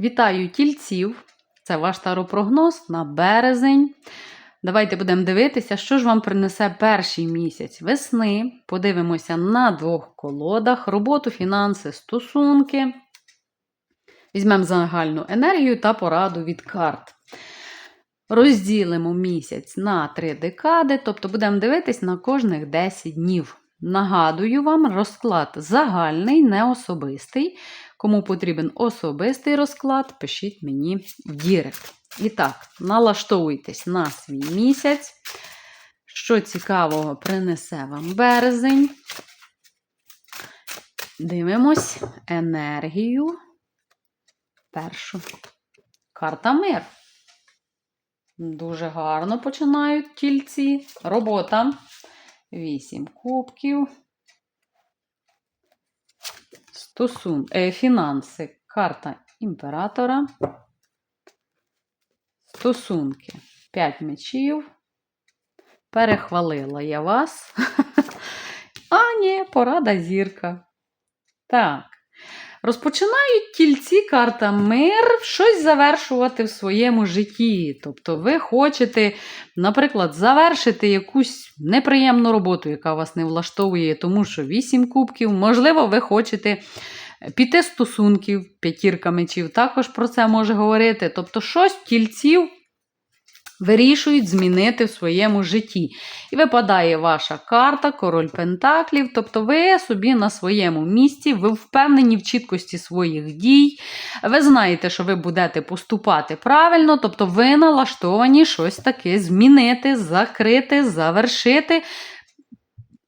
Вітаю тільців! Це ваш таропрогноз на березень. Давайте будемо дивитися, що ж вам принесе перший місяць весни. Подивимося на двох колодах: роботу, фінанси, стосунки. Візьмемо загальну енергію та пораду від карт. Розділимо місяць на три декади, тобто будемо дивитись на кожних 10 днів. Нагадую вам, розклад загальний, не особистий. Кому потрібен особистий розклад, пишіть мені в Дірект. І так, налаштовуйтесь на свій місяць. Що цікавого принесе вам березень. Дивимось енергію. Першу. Карта мир. Дуже гарно починають тільці. Робота. Вісім кубків. Стосун, е, фінанси. Карта імператора. Стосунки. П'ять мечів. Перехвалила я вас. А, ні, порада зірка. Так. Розпочинають тільці карта мир щось завершувати в своєму житті. Тобто, ви хочете, наприклад, завершити якусь неприємну роботу, яка вас не влаштовує, тому що вісім кубків. Можливо, ви хочете піти стосунків, п'ятірка мечів також про це може говорити. Тобто, щось тільців вирішують змінити в своєму житті. І випадає ваша карта, король Пентаклів. Тобто ви собі на своєму місці, ви впевнені в чіткості своїх дій. Ви знаєте, що ви будете поступати правильно, тобто ви налаштовані щось таке змінити, закрити, завершити.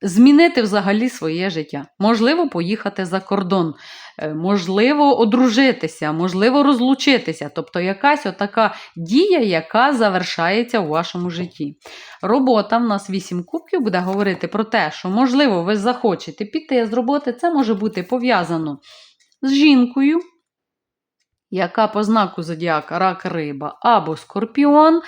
Змінити взагалі своє життя. Можливо, поїхати за кордон, е, можливо, одружитися, можливо, розлучитися. Тобто якась отака дія, яка завершається у вашому житті. Робота в нас 8 кубків буде говорити про те, що, можливо, ви захочете піти з роботи. Це може бути пов'язано з жінкою, яка по знаку зодіака рак риба або скорпіон.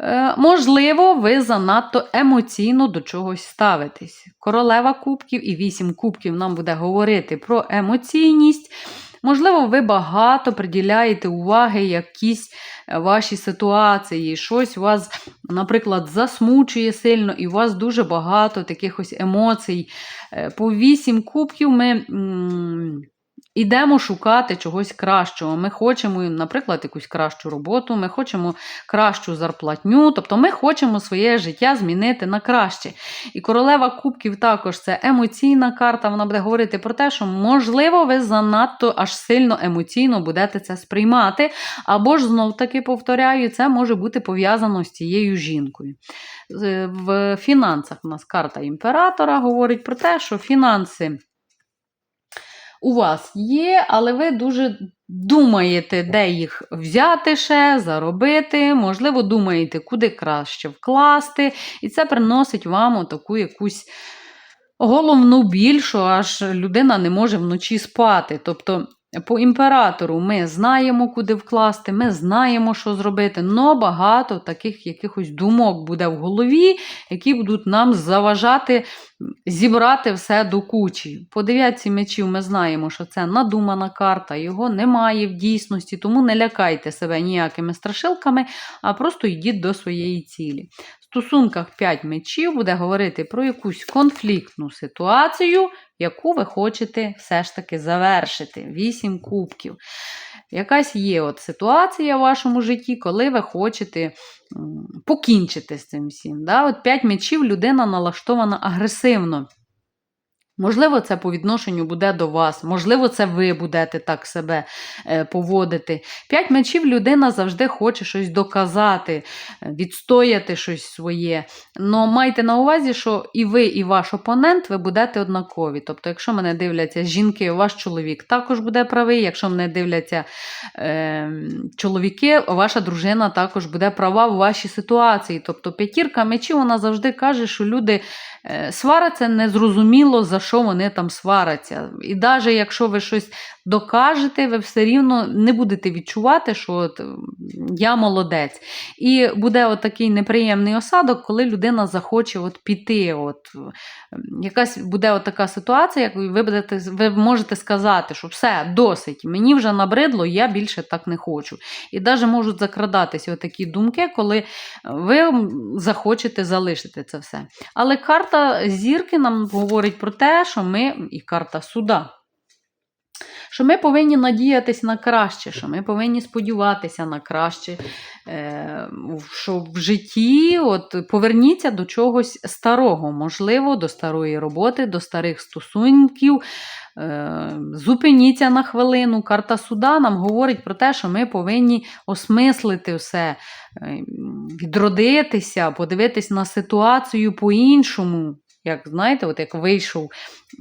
Е, Можливо, ви занадто емоційно до чогось ставитесь. Королева кубків і вісім кубків нам буде говорити про емоційність. Можливо, ви багато приділяєте уваги якісь ваші ситуації, щось вас, наприклад, засмучує сильно, і у вас дуже багато таких ось емоцій. Е, По вісім кубків ми. Ідемо шукати чогось кращого. Ми хочемо, наприклад, якусь кращу роботу, ми хочемо кращу зарплатню, тобто ми хочемо своє життя змінити на краще. І королева кубків також це емоційна карта. Вона буде говорити про те, що, можливо, ви занадто аж сильно емоційно будете це сприймати. Або ж знов таки повторяю, це може бути пов'язано з цією жінкою. В фінансах у нас карта імператора говорить про те, що фінанси у вас є, але ви дуже думаєте, де їх взяти ще, заробити, можливо, думаєте, куди краще вкласти. І це приносить вам таку якусь головну біль, що аж людина не може вночі спати. Тобто, по імператору ми знаємо, куди вкласти, ми знаємо, що зробити, але багато таких якихось думок буде в голові, які будуть нам заважати зібрати все до кучі. По дев'ятці мечів ми знаємо, що це надумана карта, його немає в дійсності, тому не лякайте себе ніякими страшилками, а просто йдіть до своєї цілі. Стосунках 5 мечів буде говорити про якусь конфліктну ситуацію, яку ви хочете все ж таки завершити. 8 кубків. Якась є от ситуація в вашому житті, коли ви хочете покінчити з цим всім. Да? От 5 мечів людина налаштована агресивно. Можливо, це по відношенню буде до вас, можливо, це ви будете так себе е, поводити. П'ять мечів людина завжди хоче щось доказати, е, відстояти щось своє. Но майте на увазі, що і ви, і ваш опонент ви будете однакові. Тобто, якщо мене дивляться жінки, ваш чоловік також буде правий. Якщо мене дивляться е, чоловіки, ваша дружина також буде права в вашій ситуації. Тобто, п'ятірка мечів вона завжди каже, що люди е, сваряться незрозуміло, за що вони там сваряться. І навіть якщо ви щось докажете, ви все рівно не будете відчувати, що от, я молодець. І буде от такий неприємний осадок, коли людина захоче от піти. От, якась буде от така ситуація, як ви будете, ви можете сказати, що все, досить, мені вже набридло, я більше так не хочу. І навіть можуть закрадатися такі думки, коли ви захочете залишити це все. Але карта зірки нам говорить про те, що ми, і карта суда. Що ми повинні надіятись на краще, що ми повинні сподіватися на краще, е, що в житті от, поверніться до чогось старого, можливо, до старої роботи, до старих стосунків. Е, зупиніться на хвилину. Карта суда нам говорить про те, що ми повинні осмислити все, е, відродитися, подивитись на ситуацію по-іншому. Як знаєте, от як вийшов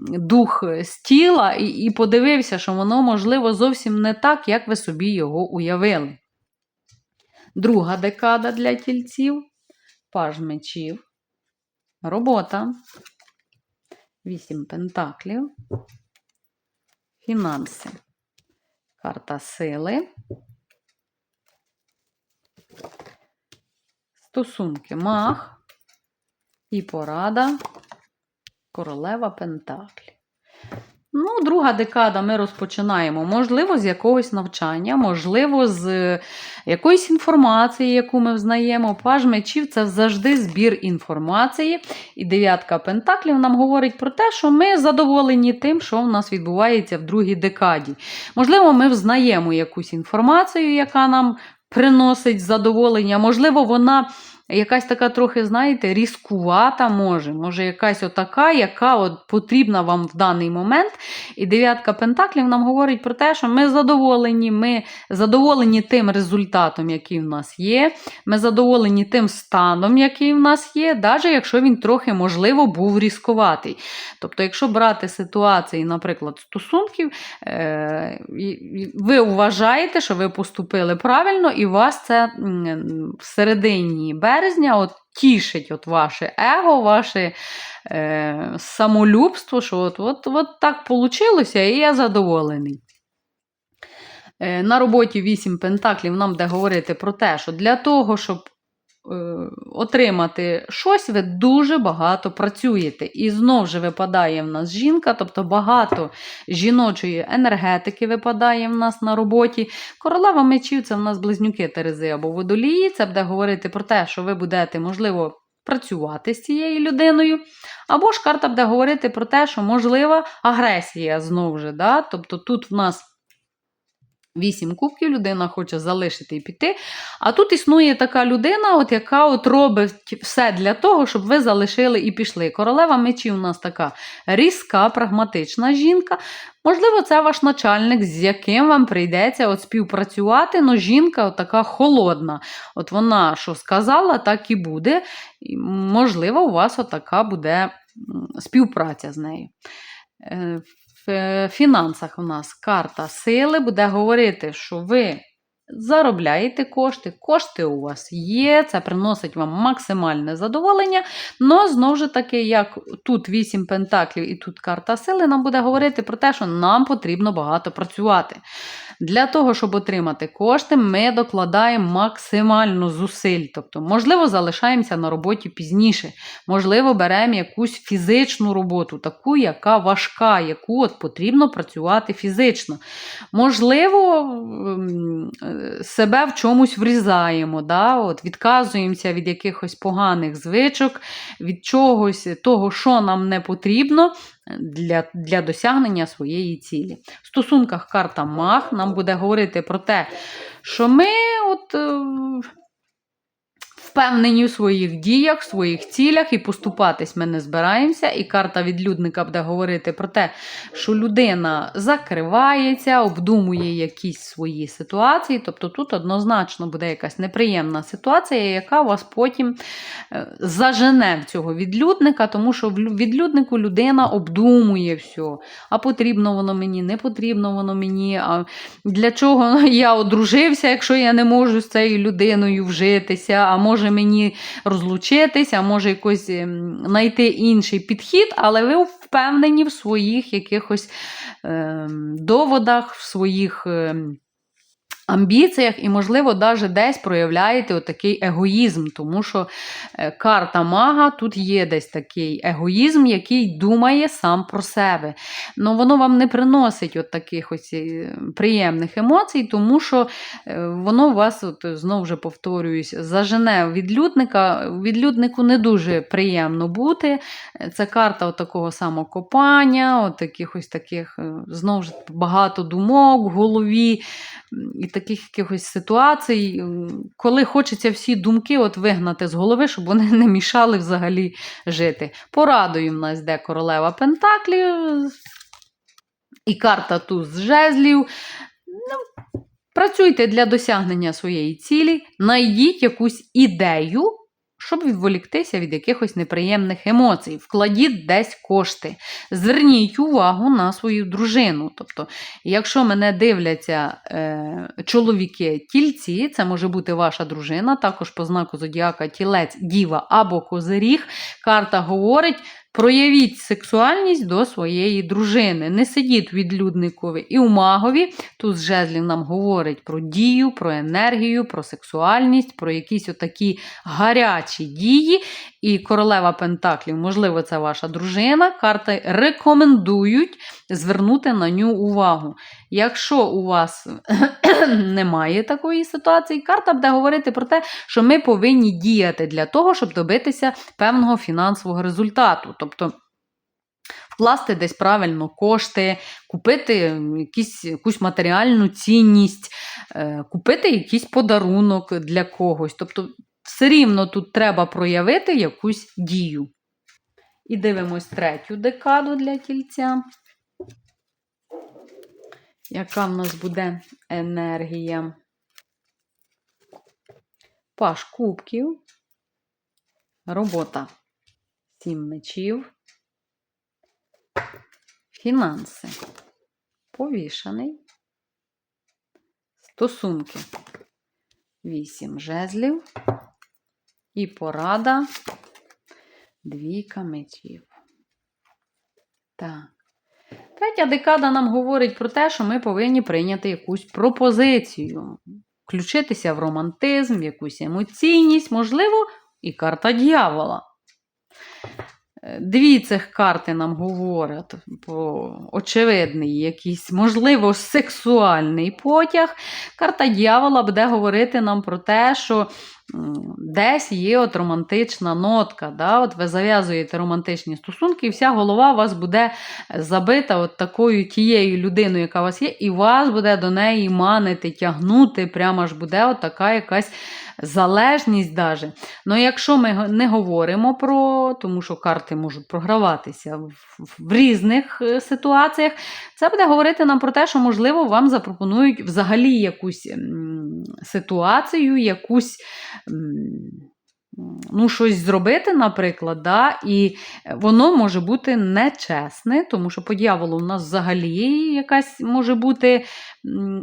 дух з тіла і, і подивився, що воно, можливо, зовсім не так, як ви собі його уявили. Друга декада для тільців паж мечів, робота, вісім пентаклів, фінанси, карта сили, стосунки, мах. І порада, королева пентаклів. Ну, друга декада ми розпочинаємо, можливо, з якогось навчання, можливо, з е, якоїсь інформації, яку ми взнаємо. Паж мечів це завжди збір інформації. І дев'ятка пентаклів нам говорить про те, що ми задоволені тим, що в нас відбувається в другій декаді. Можливо, ми взнаємо якусь інформацію, яка нам приносить задоволення, можливо, вона. Якась така трохи, знаєте, різкувата може, може якась отака, яка от потрібна вам в даний момент. І дев'ятка пентаклів нам говорить про те, що ми задоволені, ми задоволені тим результатом, який в нас є. Ми задоволені тим станом, який в нас є, навіть якщо він трохи, можливо, був різкуватий. Тобто, якщо брати ситуації, наприклад, стосунків, е- ви вважаєте, що ви поступили правильно, і вас це м, в середині березня от тішить от ваше его, ваше е, самолюбство, що от, от, от так вийшло, і я задоволений. Е, на роботі 8 пентаклів нам де говорити про те, що для того, щоб отримати щось, ви дуже багато працюєте. І знову ж випадає в нас жінка, тобто багато жіночої енергетики випадає в нас на роботі. Королева мечів це в нас близнюки Терези або водолії. Це буде говорити про те, що ви будете, можливо, працювати з цією людиною. Або ж карта буде говорити про те, що можлива агресія знову ж. Да? Тобто тут в нас. Вісім кубків людина хоче залишити і піти. А тут існує така людина, от яка от робить все для того, щоб ви залишили і пішли. Королева мечів у нас така різка, прагматична жінка. Можливо, це ваш начальник, з яким вам прийдеться от співпрацювати, але жінка от така холодна. От вона що сказала, так і буде. І, можливо, у вас отака буде співпраця з нею. Е, в фінансах у нас карта сили буде говорити, що ви заробляєте кошти, кошти у вас є, це приносить вам максимальне задоволення. Но знову ж таки, як тут 8 пентаклів і тут карта сили, нам буде говорити про те, що нам потрібно багато працювати. Для того, щоб отримати кошти, ми докладаємо максимально зусиль. Тобто, можливо, залишаємося на роботі пізніше, можливо, беремо якусь фізичну роботу, таку, яка важка, яку от потрібно працювати фізично. Можливо, ем, себе в чомусь врізаємо, да? от відказуємося від якихось поганих звичок, від чогось того, що нам не потрібно для для досягнення своєї цілі. В стосунках карта Мах нам буде говорити про те, що ми от. Впевнені у своїх діях, в своїх цілях і поступатись ми не збираємося. І карта відлюдника буде говорити про те, що людина закривається, обдумує якісь свої ситуації. Тобто тут однозначно буде якась неприємна ситуація, яка вас потім е, зажене в цього відлюдника, тому що в відлюднику людина обдумує все. А потрібно воно мені, не потрібно воно мені. А для чого я одружився, якщо я не можу з цією людиною вжитися? А може може мені розлучитися, може якось ем, знайти інший підхід, але ви впевнені в своїх якихось е, доводах, в своїх. ем, Амбіціях і, можливо, навіть десь проявляєте отакий егоїзм, тому що е, карта мага тут є десь такий егоїзм, який думає сам про себе. Ну, воно вам не приносить от таких ось е, приємних емоцій, тому що е, воно вас, от, знову вже повторююсь, зажене відлюдника. Відлюднику не дуже приємно бути. Це карта от такого самокопання, от таких, е, знову ж багато думок в голові і таких якихось ситуацій, коли хочеться всі думки от вигнати з голови, щоб вони не мішали взагалі жити. Порадою в нас йде королева Пентаклів і карта туз жезлів. Ну, працюйте для досягнення своєї цілі, знайдіть якусь ідею, щоб відволіктися від якихось неприємних емоцій. Вкладіть десь кошти. Зверніть увагу на свою дружину. Тобто, якщо мене дивляться е, чоловіки тільці, це може бути ваша дружина, також по знаку зодіака тілець, діва або козиріг. Карта говорить. Проявіть сексуальність до своєї дружини. Не сидіть відлюдникові і у магові. Тут жезлів нам говорить про дію, про енергію, про сексуальність, про якісь отакі гарячі дії. І королева Пентаклів, можливо, це ваша дружина. Карти рекомендують звернути на нього увагу. Якщо у вас немає такої ситуації, карта буде говорити про те, що ми повинні діяти для того, щоб добитися певного фінансового результату. Тобто вкласти десь правильно кошти, купити якісь, якусь матеріальну цінність, е, купити якийсь подарунок для когось. Тобто, все рівно тут треба проявити якусь дію. І дивимось третю декаду для тільця. Яка в нас буде енергія? Паш кубків. Робота. Сім мечів. Фінанси. Повішаний. Стосунки. Вісім жезлів. І порада. Двійка мечів. Так. Третя декада нам говорить про те, що ми повинні прийняти якусь пропозицію, включитися в романтизм, в якусь емоційність, можливо, і карта дьявола. Е, Дві цих карти нам говорять про очевидний якийсь, можливо, сексуальний потяг. Карта дьявола буде говорити нам про те, що десь є от романтична нотка. Да? От ви зав'язуєте романтичні стосунки, і вся голова у вас буде забита от такою тією людиною, яка у вас є, і вас буде до неї манити, тягнути, прямо ж буде от така якась залежність. Даже. Ну, якщо ми не говоримо про, тому що карти можуть програватися в, різних е, ситуаціях, це буде говорити нам про те, що, можливо, вам запропонують взагалі якусь ситуацію, якусь. Ну, щось зробити, наприклад, да, і воно може бути нечесне, тому що по дьяволу у нас взагалі якась може бути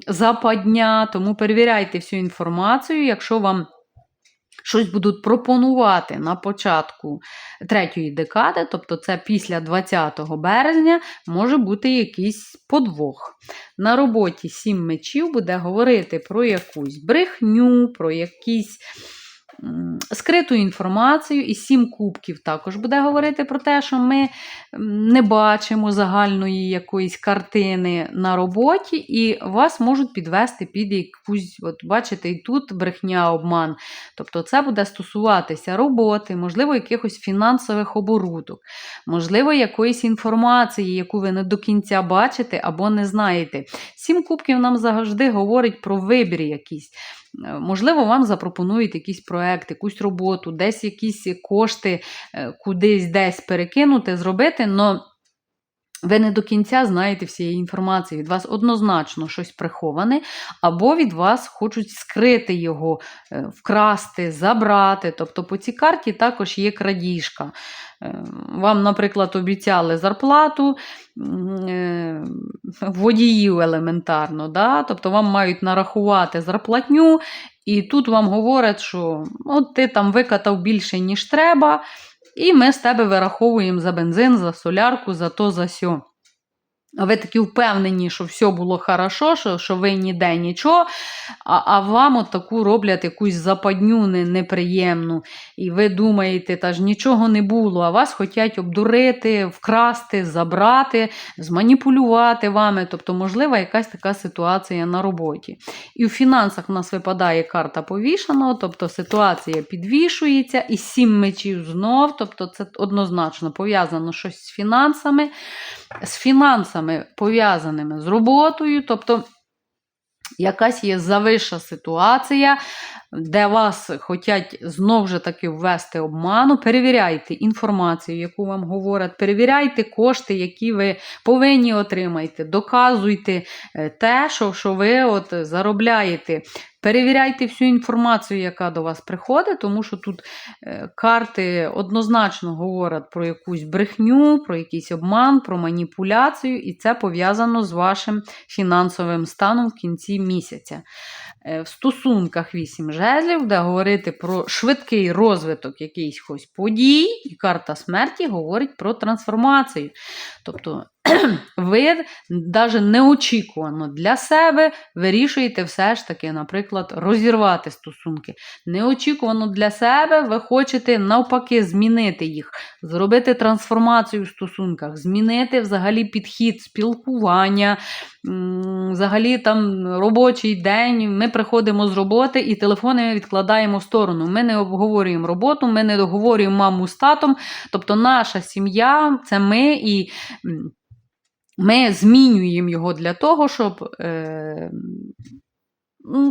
западня, тому перевіряйте всю інформацію, якщо вам щось будуть пропонувати на початку третьої декади, тобто це після 20 березня, може бути якийсь подвох. На роботі сім мечів буде говорити про якусь брехню, про якісь. Скриту інформацію і сім кубків також буде говорити про те, що ми не бачимо загальної якоїсь картини на роботі, і вас можуть підвести під якусь, от бачите, і тут брехня, обман. Тобто це буде стосуватися роботи, можливо, якихось фінансових оборудок, можливо, якоїсь інформації, яку ви не до кінця бачите або не знаєте. Сім кубків нам завжди говорить про вибір якийсь. Е, Можливо, вам запропонують якийсь проект, якусь роботу, десь якісь кошти е, кудись десь перекинути, зробити, але ви не до кінця знаєте всієї інформації. Від вас однозначно щось приховане, або від вас хочуть скрити його, е, вкрасти, забрати. Тобто по цій карті також є крадіжка. Е, Вам, наприклад, обіцяли зарплату е, водіїв елементарно. Да? Тобто вам мають нарахувати зарплатню, і тут вам говорять, що от ти там викатав більше, ніж треба. І ми з тебе вираховуємо за бензин, за солярку, за то, за сьо. А ви такі впевнені, що все було хорошо, що, що ви ніде нічого, а, а вам от таку роблять якусь западню неприємну. І ви думаєте, та ж нічого не було, а вас хочуть обдурити, вкрасти, забрати, зманіпулювати вами. Тобто, можлива якась така ситуація на роботі. І в фінансах в нас випадає карта повішеного, тобто ситуація підвішується, і сім мечів знов, тобто це однозначно пов'язано щось з фінансами, з фінансами пов'язаними з роботою, тобто якась є завища ситуація, де вас хочуть знову ж таки ввести обману. Перевіряйте інформацію, яку вам говорять, перевіряйте кошти, які ви повинні отримати, доказуйте е, те, що, що ви от заробляєте. Перевіряйте всю інформацію, яка до вас приходить, тому що тут е, карти однозначно говорять про якусь брехню, про якийсь обман, про маніпуляцію, і це пов'язано з вашим фінансовим станом в кінці місяця. Е, В стосунках 8 жезлів, де говорити про швидкий розвиток якихось подій, і карта смерті говорить про трансформацію. Тобто ви навіть неочікувано для себе вирішуєте все ж таки, наприклад, розірвати стосунки. Неочікувано для себе ви хочете навпаки змінити їх, зробити трансформацію в стосунках, змінити взагалі підхід спілкування, взагалі там робочий день. Ми приходимо з роботи і телефони відкладаємо в сторону. Ми не обговорюємо роботу, ми не договорюємо маму з татом. Тобто наша сім'я це ми і. ми змінюємо його для того, щоб. Е,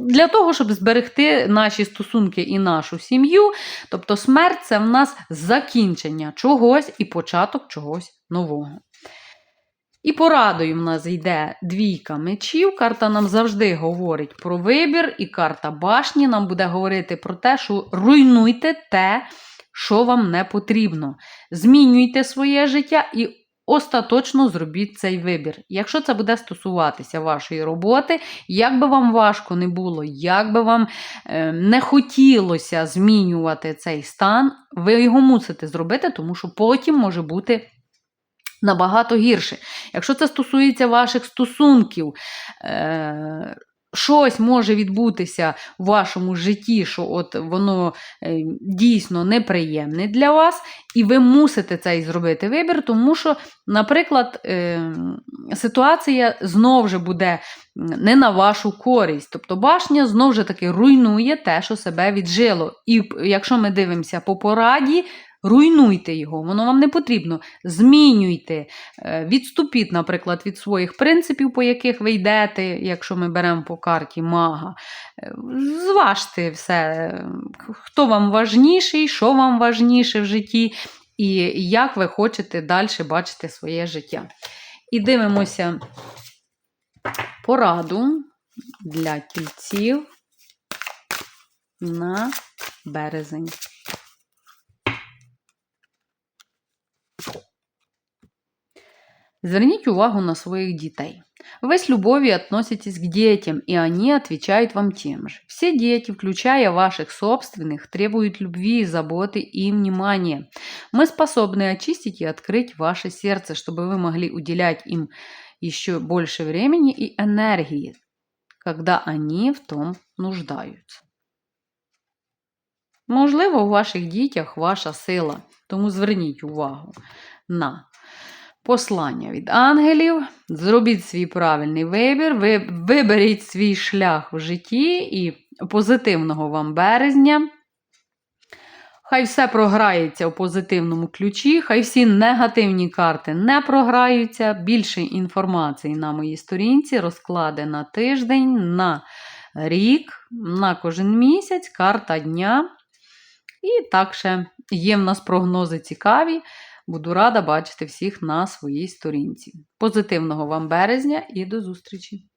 для того, щоб зберегти наші стосунки і нашу сім'ю. Тобто смерть це в нас закінчення чогось і початок чогось нового. І порадою в нас йде двійка мечів. Карта нам завжди говорить про вибір, і карта башні нам буде говорити про те, що руйнуйте те, що вам не потрібно. Змінюйте своє життя і остаточно зробіть цей вибір. Якщо це буде стосуватися вашої роботи, як би вам важко не було, як би вам е, не хотілося змінювати цей стан, ви його мусите зробити, тому що потім може бути. Набагато гірше. Якщо це стосується ваших стосунків, е, щось може відбутися в вашому житті, що от воно е, дійсно неприємне для вас, і ви мусите цей зробити вибір, тому що, наприклад, е, ситуація знову ж буде не на вашу користь. Тобто башня знову ж таки руйнує те, що себе віджило. І якщо ми дивимося по пораді, руйнуйте його, воно вам не потрібно. Змінюйте, е, відступіть, наприклад, від своїх принципів, по яких ви йдете, якщо ми беремо по карті мага. Е, Зважте все, е, хто вам важніший, що вам важніше в житті, і як ви хочете далі бачити своє життя. І дивимося пораду для тільців на березень. Зверніть увагу на своих детей. Вы с любовью относитесь к детям, и они отвечают вам тем же. Все дети, включая ваших собственных, требуют любви, заботы и внимания. Мы способны очистить и открыть ваше сердце, чтобы вы могли уделять им еще больше времени и энергии, когда они в том нуждаються. Можливо, у ваших дітях ваша сила, тому зверніть увагу на послання від ангелів. Зробіть свій правильний вибір, ви виберіть свій шлях в житті і позитивного вам березня. Хай все програється у позитивному ключі, хай всі негативні карти не програються. Більше інформації на моїй сторінці, розклади на тиждень, на рік, на кожен місяць, карта дня. І так ще є в нас прогнози цікаві. Буду рада бачити всіх на своїй сторінці. Позитивного вам березня і до зустрічі!